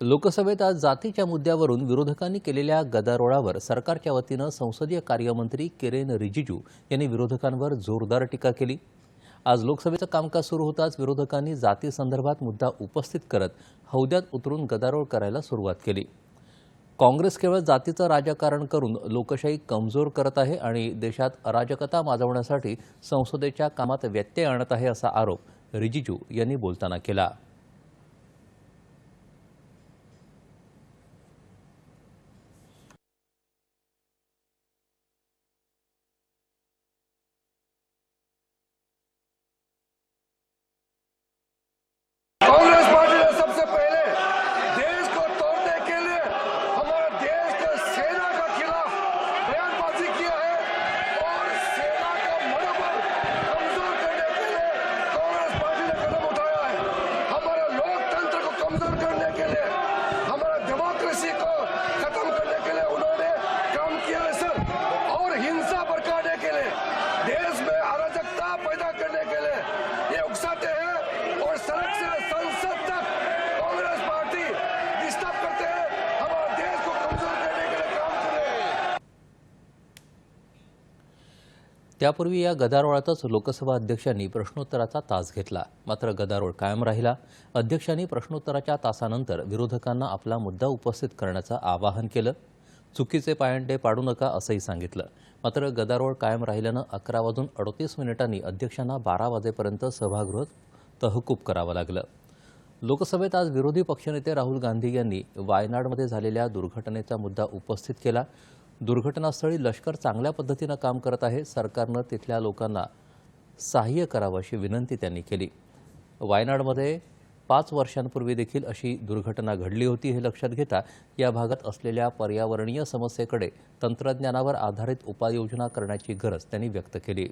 लोकसभेत आज जातीच्या मुद्द्यावरून विरोधकांनी केलेल्या गदारोळावर सरकारच्या वतीनं संसदीय कार्यमंत्री किरेन रिजिजू यांनी विरोधकांवर जोरदार टीका केली. आज लोकसभेचं कामकाज सुरू होताच विरोधकांनी जातीसंदर्भात मुद्दा उपस्थित करत हौद्यात उतरून गदारोळ करायला सुरुवात केली. काँग्रेस केवळ जातीचं राजकारण करून लोकशाही कमजोर करत आहे आणि देशात अराजकता माजवण्यासाठी संसदेच्या कामात व्यत्यय आणत आहे असा आरोप रिजिजू यांनी बोलताना केला. त्यापूर्वी या गदारोळातच लोकसभा अध्यक्षांनी प्रश्नोत्तराचा तास घेतला. मात्र गदारोळ कायम राहिला. अध्यक्षांनी प्रश्नोत्तराच्या तासानंतर विरोधकांना आपला मुद्दा उपस्थित करण्याचं आवाहन केलं. चुकीचे पायंडे पाडू नका असंही सांगितलं. मात्र गदारोळ कायम राहिल्यानं अकरा वाजून अडतीस मिनिटांनी अध्यक्षांना बारा वाजेपर्यंत सभागृह तहकूब करावं लागलं. लोकसभेत आज विरोधी पक्षनेते राहुल गांधी यांनी वायनाडमध्ये झालेल्या दुर्घटनेचा मुद्दा उपस्थित केला. दुर्घटनास्थळी लष्कर चांगल्या पद्धतीनं काम करत आहे. सरकारनं तिथल्या लोकांना सहाय्य करावं अशी विनंती त्यांनी केली. वायनाडमध्ये पाच वर्षांपूर्वी देखील अशी दुर्घटना घडली होती हे लक्षात घेता या भागात असलेल्या पर्यावरणीय समस्येकडे तंत्रज्ञानावर आधारित उपाययोजना करण्याची गरज त्यांनी व्यक्त केली.